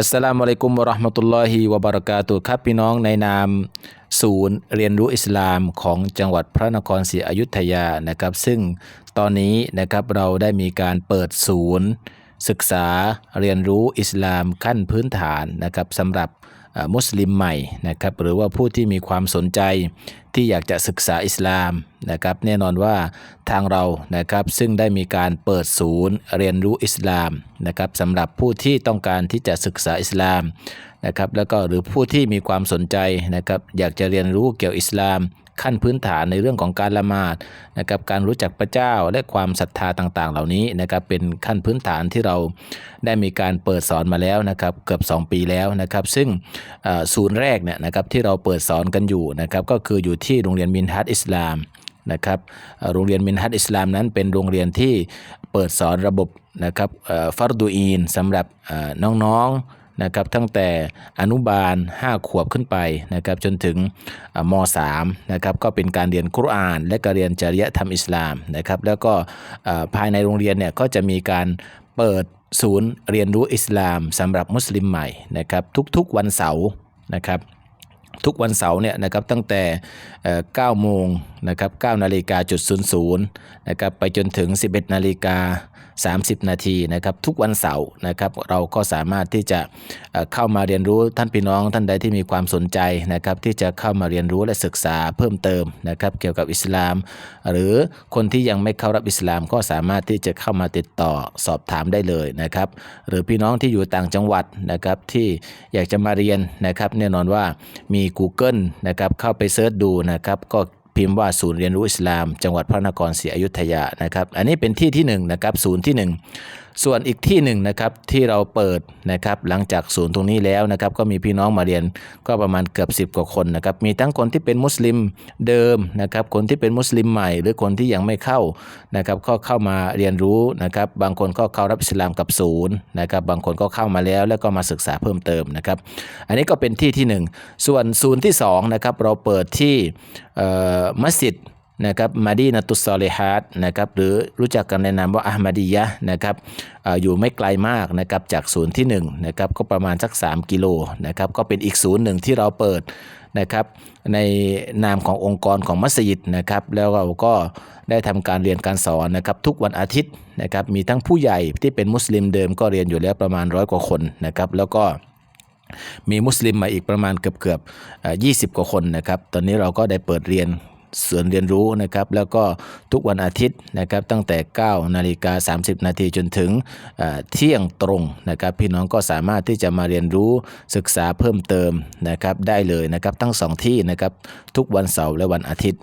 อัสสลามุอะลัยกุมวะราะห์มะตุลลอฮิวะบะเราะกาตุครับพี่น้องในนามศูนย์เรียนรู้อิสลามของจังหวัดพระนครศรีอยุธยานะครับ ซึ่งตอนนี้นะครับเราได้มีการเปิดศูนย์ ศึกษาเรียนรู้อิสลามขั้นพื้นฐานนะครับสำหรับมุสลิมใหม่นะครับหรือว่าผู้ที่มีความสนใจ ที่อยากจะศึกษาอิสลามนะครับแน่นอนว่าทางเรานะครับซึ่งได้มีการเปิดศูนย์เรียนรู้อิสลามนะครับสำหรับผู้ที่ต้องการที่จะศึกษาอิสลามนะครับแล้วก็หรือผู้ที่มีความสนใจนะครับอยากจะเรียนรู้เกี่ยวอิสลามขั้นพื้นฐานในเรื่องของการละหมาดนะครับการรู้จักพระเจ้าและความศรัทธาต่างๆ เหล่านี้นะครับเป็นขั้นพื้นฐานที่เราได้มีการเปิดสอนมาแล้วนะครับเกือบ 2 ปีแล้วนะครับ ซึ่งศูนย์แรกเนี่ยนะครับที่เราเปิดสอนกันอยู่นะครับก็คืออยู่ที่โรงเรียนมินฮัตอิสลามนะครับโรงเรียนมินฮัตอิสลามนั้นเป็นโรงเรียนที่เปิดสอนระบบนะครับฟัรดูอีนสำหรับน้องๆนะครับตั้งแต่อนุบาล 5 ขวบขึ้นไปนะครับจนถึงม 3 นะครับก็เป็นการเรียนกุราน และการเรียนจริยธรรมอิสลามนะครับแล้วก็ภายในโรงเรียนเนี่ยก็จะมีการเปิดศูนย์เรียนรู้อิสลามสำหรับมุสลิมใหม่นะครับทุกๆวันเสาร์นะครับ ทุกวันเสาร์เนี่ยนะครับตั้งแต่เอ่อ9โมง นะครับ9นาฬิกาจุด00นะครับไปจนถึง 11นาฬิกา30 นาทีนะครับทุกวันเสาร์นะครับเราก็สามารถที่จะเข้ามาเรียนรู้ท่านพี่น้องท่านใดที่มีความสนใจนะครับที่จะเข้ามาเรียนรู้และศึกษาเพิ่มเติมนะครับเกี่ยวกับอิสลาม หรือคนที่ยังไม่เข้ารับอิสลามก็สามารถที่จะเข้ามาติดต่อสอบถามได้เลยนะครับหรือพี่น้องที่อยู่ต่างจังหวัดนะครับที่อยากจะมาเรียนนะครับแน่นอนว่ามี Google นะครับเข้าไปเซิร์ชดูนะครับก็ พิมพ์ว่าศูนย์เรียนรู้อิสลาม จังหวัดพระนครศรีอยุธยานะครับ อันนี้เป็นที่ที่หนึ่งนะครับศูนย์ที่หนึ่ง ส่วนอีกที่หนึ่งนะครับที่เราเปิดนะครับหลังจากศูนย์ตรงนี้แล้วนะครับก็มีพี่น้องมาเรียนก็ประมาณเกือบ 10 กว่าคนนะครับมีทั้งคนที่เป็นมุสลิมเดิมนะครับคนที่เป็นมุสลิมใหม่ หรือคนที่ยังไม่เข้านะครับก็เข้ามาเรียนรู้นะครับบางคนก็เข้ารับอิสลามกับศูนย์นะครับบางคนก็เข้ามาแล้วแล้วก็มาศึกษาเพิ่มเติมนะครับอันนี้ก็เป็นที่ที่หนึ่งส่วนศูนย์ที่สองนะครับเราเปิดที่มัสยิด นะครับมาดีนตุสซอลิฮัดนะครับหรือรู้จักกันในนามว่าอัลมาดียะนะครับอยู่ไม่ไกลมากนะครับจากศูนย์ที่1นะครับก็ประมาณสัก 3 กิโลนะครับก็เป็นอีกศูนย์หนึ่งที่เราเปิดนะครับในนามขององค์กรของมัสยิดนะครับแล้วเราก็ได้ทำการเรียนการสอนนะครับทุกวันอาทิตย์นะครับมีทั้งผู้ใหญ่ที่เป็นมุสลิมเดิมก็เรียนอยู่แล้วประมาณร้อยกว่าคนนะครับแล้วก็มีมุสลิมมาอีกประมาณเกือบเกือบยี่สิบกว่าคนนะครับ ตอนนี้เราก็ได้เปิดเรียน ส่วนเรียนรู้นะครับ แล้วก็ทุกวันอาทิตย์นะครับตั้งแต่ 9 นาฬิกา 30 นาทีจนถึงเอ่อเที่ยงตรงนะครับ พี่น้องก็สามารถที่จะมาเรียนรู้ศึกษาเพิ่มเติมนะครับได้เลยนะครับทั้งสองที่นะครับทุกวันเสาร์และวันอาทิตย์